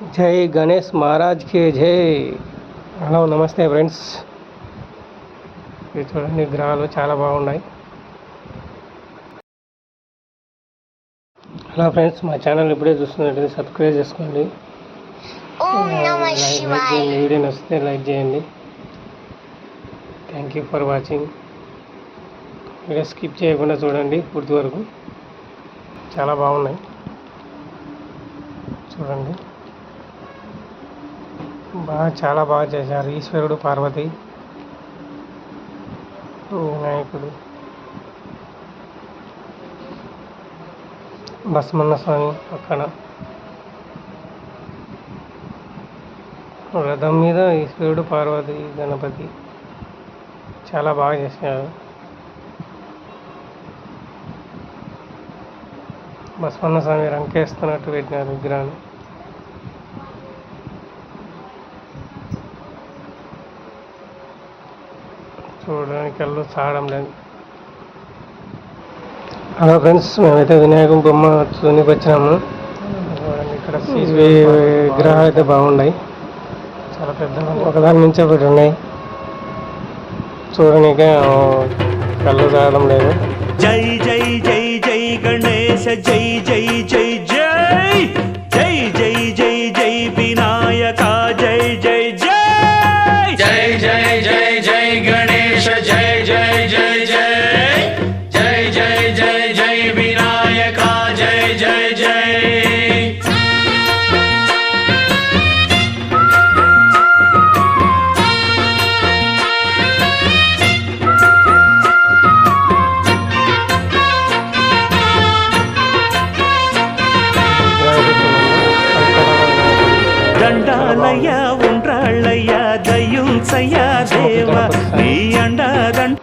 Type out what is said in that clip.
జై గణేష్ మహారాజ్కి జై. హలో నమస్తే ఫ్రెండ్స్. ఇది చూడండి గ్రహాలు చాలా బాగున్నాయి. హలో ఫ్రెండ్స్ మా ఛానల్ ఇప్పుడే చూస్తున్నట్టు సబ్స్క్రైబ్ చేసుకోండి. లైక్ చేయండి. వీడియో నచ్చితే లైక్ చేయండి. Thank you for watching video skip చేయకుండా చూడండి పూర్తి వరకు. చాలా బాగున్నాయి. చూడండి. బాగా చాలా బాగా చేశారు. ఈశ్వరుడు పార్వతి. వినాయకుడు బసమన్న స్వామి అక్కడ రథం మీద ఈశ్వరుడు పార్వతి గణపతి. చాలా బాగా చేశారు. బసవన్న స్వామి రంకేస్తున్నట్టు పెట్టినారు విగ్రహాన్ని. చూడడానికి కళ్ళు చావడం లేదు హలో ఫ్రెండ్స్ మేమైతే వినాయకుని బొమ్మ చూనికి వచ్చినాము చూడండి ఇక్కడ విగ్రహాలు అయితే బాగున్నాయి. చాలా పెద్దగా ఒకదాని నుంచి ఒకటి ఉన్నాయి. చూడనికే కళ్ళు చావడం లేదు. జై జై జై జై గణేశ జై జై జై జై జై జై! जय దండాలయ్యా ఉండ్రాళ్ళయ్యా దయ్యం సయ్యా దేవా నీ అండాదంట